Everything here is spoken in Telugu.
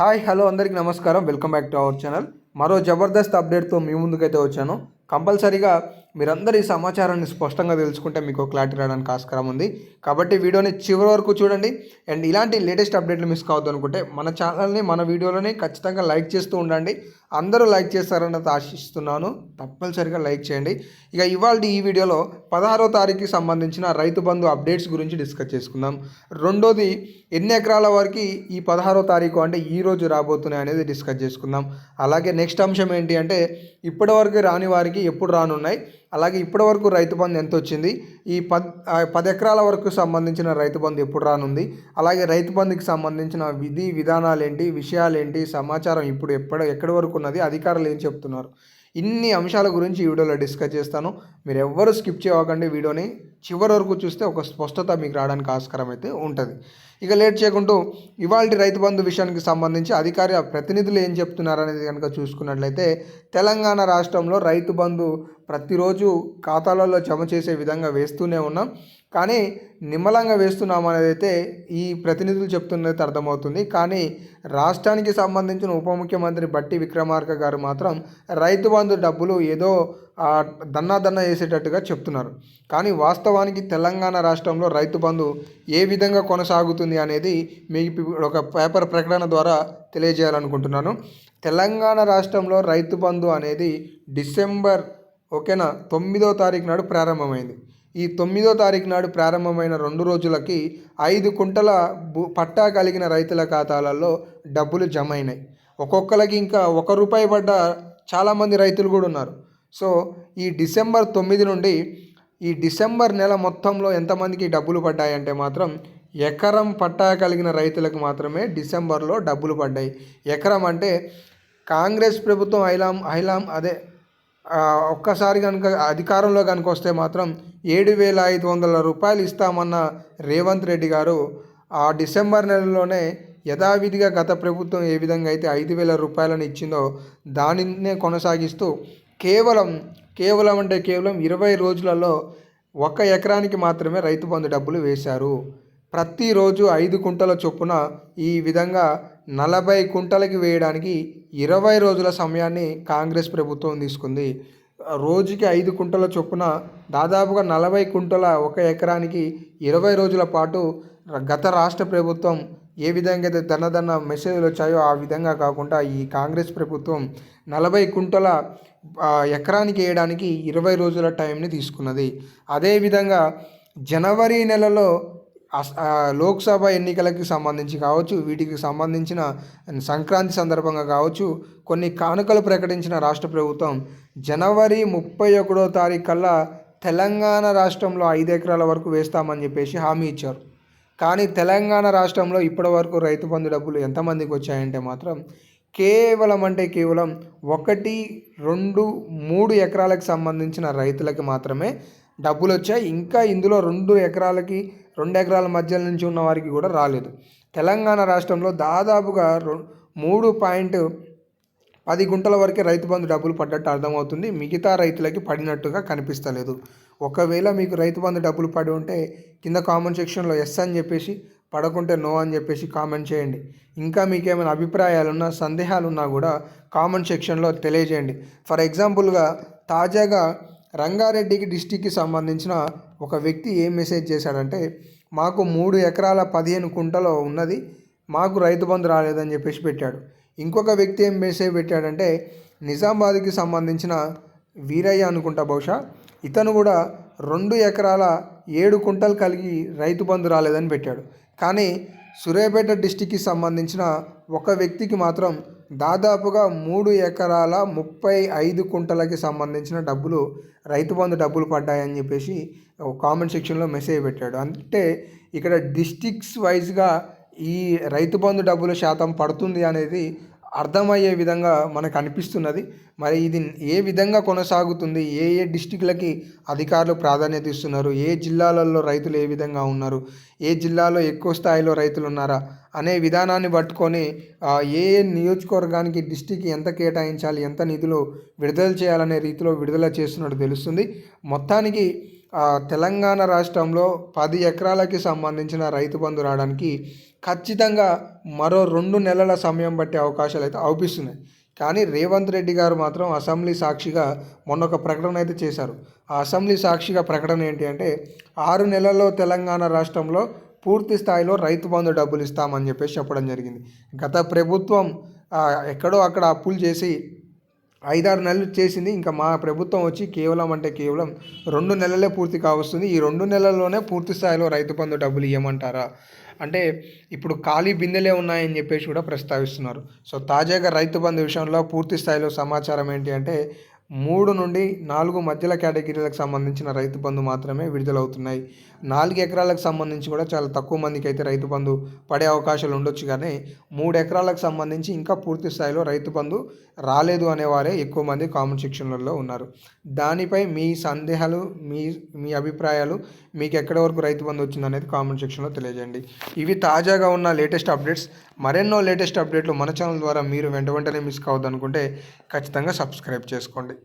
హాయ్ హలో అందరికీ నమస్కారం. Welcome back to our channel. మరో జబర్దస్త్ అప్డేట్తో మీ ముందుకైతే వచ్చాను. కంపల్సరీగా మీరందరూ ఈ సమాచారాన్ని స్పష్టంగా తెలుసుకుంటే మీకు క్లారిటీ రావడానికి ఆస్కారం ఉంది. కాబట్టి వీడియోని చివరి వరకు చూడండి. అండ్ ఇలాంటి లేటెస్ట్ అప్డేట్లు మిస్ కావద్దు అనుకుంటే మన ఛానల్ని మన వీడియోలని ఖచ్చితంగా లైక్ చేస్తూ ఉండండి. అందరూ లైక్ చేస్తారని ఆశిస్తున్నాను. తప్పనిసరిగా లైక్ చేయండి. ఇక ఇవాళ ఈ వీడియోలో పదహారో తారీఖుకి సంబంధించిన రైతు బంధు అప్డేట్స్ గురించి డిస్కస్ చేసుకుందాం. రెండోది ఎన్ని ఎకరాల వరకు ఈ పదహారో తారీఖు అంటే ఈ రోజు రాబోతున్నాయి అనేది డిస్కస్ చేసుకుందాం. అలాగే నెక్స్ట్ అంశం ఏంటి అంటే ఇప్పటివరకు రాని వారికి ఎప్పుడు రానున్నాయి? అలాగే ఇప్పటివరకు రైతు బంధు ఎంత వచ్చింది ఈ పద్ పది ఎకరాల వరకు సంబంధించిన రైతు బంధు ఎప్పుడు రానుంది? అలాగే రైతు బంధుకి సంబంధించిన విధి విధానాలు ఏంటి విషయాలు ఏంటి సమాచారం ఇప్పుడు ఎప్పటి ఎక్కడి వరకు ఉన్నది? అధికారులు ఏం చెప్తున్నారు? ఇన్ని అంశాల గురించి ఈ వీడియోలో డిస్కస్ చేస్తాను. మీరు ఎవ్వరూ స్కిప్ చేయకండి వీడియోని. చివరి వరకు చూస్తే ఒక స్పష్టత మీకు రావడానికి ఆస్కారం అయితే ఉంటుంది. ఇక లేట్ చేయకుంటూ ఇవాళ రైతు బంధు విషయానికి సంబంధించి అధికార ప్రతినిధులు ఏం చెప్తున్నారనేది కనుక చూసుకున్నట్లయితే తెలంగాణ రాష్ట్రంలో రైతు బంధు ప్రతిరోజు ఖాతాలలో జమ చేసే విధంగా వేస్తూనే ఉన్నాం. కానీ నిమ్మలంగా వేస్తున్నాం అనేది అయితే ఈ ప్రతినిధులు చెప్తున్నది అర్థమవుతుంది. కానీ రాష్ట్రానికి సంబంధించిన ఉప ముఖ్యమంత్రి బట్టి విక్రమార్క గారు మాత్రం రైతు బంధు డబ్బులు ఏదో దన్నా దన్నా వేసేటట్టుగా చెప్తున్నారు. కానీ వాస్తవానికి తెలంగాణ రాష్ట్రంలో రైతు బంధు ఏ విధంగా కొనసాగుతుంది అనేది మీకు ఒక పేపర్ ప్రకటన ద్వారా తెలియజేయాలనుకుంటున్నాను. తెలంగాణ రాష్ట్రంలో రైతు బంధు అనేది డిసెంబర్ ఓకేనా తొమ్మిదో తారీఖు నాడు ప్రారంభమైంది. ఈ తొమ్మిదో తారీఖు నాడు ప్రారంభమైన రెండు రోజులకి ఐదు కుంటల భూ పట్టా కలిగిన రైతుల ఖాతాలలో డబ్బులు జమ అయినాయి. ఒక్కొక్కరికి ఇంకా ఒక రూపాయి పడ్డ చాలామంది రైతులు కూడా ఉన్నారు. సో ఈ డిసెంబర్ తొమ్మిది నుండి ఈ డిసెంబర్ నెల మొత్తంలో ఎంతమందికి డబ్బులు పడ్డాయంటే మాత్రం ఎకరం పట్టా కలిగిన రైతులకు మాత్రమే డిసెంబర్లో డబ్బులు పడ్డాయి. ఎకరం అంటే కాంగ్రెస్ ప్రభుత్వం ఐలాం ఐలాం అదే ఒక్కసారి కనుక అధికారంలో కనుక వస్తే మాత్రం ఏడు వేల ఐదు వందల రూపాయలు ఇస్తామన్న రేవంత్ రెడ్డి గారు ఆ డిసెంబర్ నెలలోనే యథావిధిగా గత ప్రభుత్వం ఏ విధంగా అయితే ఐదు వేల రూపాయలను ఇచ్చిందో దానినే కొనసాగిస్తూ కేవలం కేవలం అంటే కేవలం ఇరవై రోజులలో ఒక ఎకరానికి మాత్రమే రైతు బంధు డబ్బులు వేశారు. ప్రతిరోజు ఐదు కుంటల చొప్పున ఈ విధంగా నలభై కుంటలకి వేయడానికి ఇరవై రోజుల సమయాన్ని కాంగ్రెస్ ప్రభుత్వం తీసుకుంది. రోజుకి ఐదు కుంటల చొప్పున దాదాపుగా నలభై కుంటల ఒక ఎకరానికి ఇరవై రోజుల పాటు గత రాష్ట్ర ప్రభుత్వం ఏ విధంగా అయితే దన్నదన్న మెసేజ్లు వచ్చాయో ఆ విధంగా కాకుండా ఈ కాంగ్రెస్ ప్రభుత్వం నలభై కుంటల ఎకరానికి వేయడానికి ఇరవై రోజుల టైంని తీసుకున్నది. అదేవిధంగా జనవరి నెలలో లోక్సభ ఎన్నికలకి సంబంధించి కావచ్చు వీటికి సంబంధించిన సంక్రాంతి సందర్భంగా కావచ్చు కొన్ని కానుకలు ప్రకటించిన రాష్ట్ర ప్రభుత్వం జనవరి ముప్పై ఒకటో తారీఖు కల్లా తెలంగాణ రాష్ట్రంలో ఐదు ఎకరాల వరకు వేస్తామని చెప్పేసి హామీ ఇచ్చారు. కానీ తెలంగాణ రాష్ట్రంలో ఇప్పటివరకు రైతు బంధు డబ్బులు ఎంతమందికి వచ్చాయంటే మాత్రం కేవలం అంటే కేవలం ఒకటి రెండు మూడు ఎకరాలకు సంబంధించిన రైతులకి మాత్రమే డబ్బులు వచ్చాయి ఇంకా ఇందులో రెండు ఎకరాలకి రెండు ఎకరాల మధ్య నుంచి ఉన్న వారికి కూడా రాలేదు. తెలంగాణ రాష్ట్రంలో దాదాపుగా రొ- మూడు పాయింట్ పది గుంటల వరకే రైతు బంధు డబ్బులు పడ్డట్టు అర్థమవుతుంది. మిగతా రైతులకి పడినట్టుగా కనిపిస్తలేదు. ఒకవేళ మీకు రైతు బంధు డబ్బులు పడి ఉంటే కింద కామెంట్ సెక్షన్లో ఎస్ అని చెప్పేసి పడకుంటే నో అని చెప్పేసి కామెంట్ చేయండి. ఇంకా మీకు ఏమైనా అభిప్రాయాలున్నా సందేహాలున్నా కూడా కామెంట్ సెక్షన్లో తెలియజేయండి. ఫర్ ఎగ్జాంపుల్గా తాజాగా రంగారెడ్డికి డిస్టిక్కి సంబంధించిన ఒక వ్యక్తి ఏం మెసేజ్ చేశాడంటే మాకు మూడు ఎకరాల పదిహేను కుంటలో ఉన్నది మాకు రైతు బంధు రాలేదని చెప్పేసి పెట్టాడు. ఇంకొక వ్యక్తి ఏం మెసేజ్ పెట్టాడంటే నిజామాబాద్కి సంబంధించిన వీరయ్య అనుకుంటా బహుశా ఇతను కూడా రెండు ఎకరాల ఏడు కుంటలు కలిగి రైతు బంధు రాలేదని పెట్టాడు. కానీ సూర్యాపేట డిస్టిక్కి సంబంధించిన ఒక వ్యక్తికి మాత్రం దాదాపుగా మూడు ఎకరాల ముప్పై ఐదు కుంటలకి సంబంధించిన డబ్బులు రైతు బంధు డబ్బులు పడ్డాయని చెప్పేసి కామెంట్ సెక్షన్లో మెసేజ్ పెట్టాడు. అంటే ఇక్కడ డిస్టిక్స్ వైజ్గా ఈ రైతు బంధు డబ్బుల శాతం పడుతుంది అనేది అర్థమయ్యే విధంగా మనకు అనిపిస్తున్నది. మరి ఇది ఏ విధంగా కొనసాగుతుంది? ఏ ఏ డిస్టిక్లకి అధికారులు ప్రాధాన్యత ఇస్తున్నారు? ఏ జిల్లాలలో రైతులు ఏ విధంగా ఉన్నారు? ఏ జిల్లాలో ఎక్కువ స్థాయిలో రైతులు ఉన్నారా? అనే విధానాన్ని పట్టుకొని ఏ ఏ నియోజకవర్గానికి డిస్టిక్ ఎంత కేటాయించాలి? ఎంత నిధులు విడుదల చేయాలనే రీతిలో విడుదల చేస్తున్నట్టు తెలుస్తుంది. మొత్తానికి తెలంగాణ రాష్ట్రంలో పది ఎకరాలకి సంబంధించిన రైతు బంధు రావడానికి ఖచ్చితంగా మరో రెండు నెలల సమయం బట్టే అవకాశాలు అయితే అవుపిస్తున్నాయి. కానీ రేవంత్ రెడ్డి గారు మాత్రం అసెంబ్లీ సాక్షిగా మొన్న ఒక ప్రకటన అయితే చేశారు. ఆ అసెంబ్లీ సాక్షిగా ప్రకటన ఏంటి అంటే ఆరు నెలల్లో తెలంగాణ రాష్ట్రంలో పూర్తి స్థాయిలో రైతు బంధు డబ్బులు ఇస్తామని చెప్పేసి చెప్పడం జరిగింది. గత ప్రభుత్వం ఎక్కడో అక్కడ అప్పులు చేసి ఐదారు నెలలు చేసింది. ఇంకా మా ప్రభుత్వం వచ్చి కేవలం అంటే కేవలం రెండు నెలలే పూర్తి కావస్తుంది. ఈ రెండు నెలల్లోనే పూర్తి స్థాయిలో రైతు బంధు డబ్బులు ఇవ్వమంటారా అంటే ఇప్పుడు ఖాళీ బిందెలే ఉన్నాయని చెప్పేసి కూడా ప్రస్తావిస్తున్నారు. సో తాజాగా రైతు బంధు విషయంలో పూర్తి స్థాయిలో సమాచారం ఏంటి అంటే మూడు నుండి నాలుగు మధ్యల కేటగిరీలకు సంబంధించిన రైతు బంధు మాత్రమే విడుదలవుతున్నాయి. నాలుగు ఎకరాలకు సంబంధించి కూడా చాలా తక్కువ మందికి అయితే రైతు బంధు పడే అవకాశాలు ఉండొచ్చు కానీ మూడు ఎకరాలకు సంబంధించి ఇంకా పూర్తి స్థాయిలో రైతు బంధు రాలేదు అనేవారే ఎక్కువ మంది కామెంట్ సెక్షన్లలో ఉన్నారు. దానిపై మీ సందేహాలు మీ మీ అభిప్రాయాలు మీకు ఎక్కడి వరకు రైతు బంధు వచ్చింది అనేది కామెంట్ సెక్షన్లో తెలియజేయండి. ఇవి తాజాగా ఉన్న లేటెస్ట్ అప్డేట్స్. మరెన్నో లేటెస్ట్ అప్డేట్లు మన ఛానల్ ద్వారా మీరు వెంట వెంటనే మిస్ కావద్దనుకుంటే ఖచ్చితంగా సబ్స్క్రైబ్ చేసుకోండి.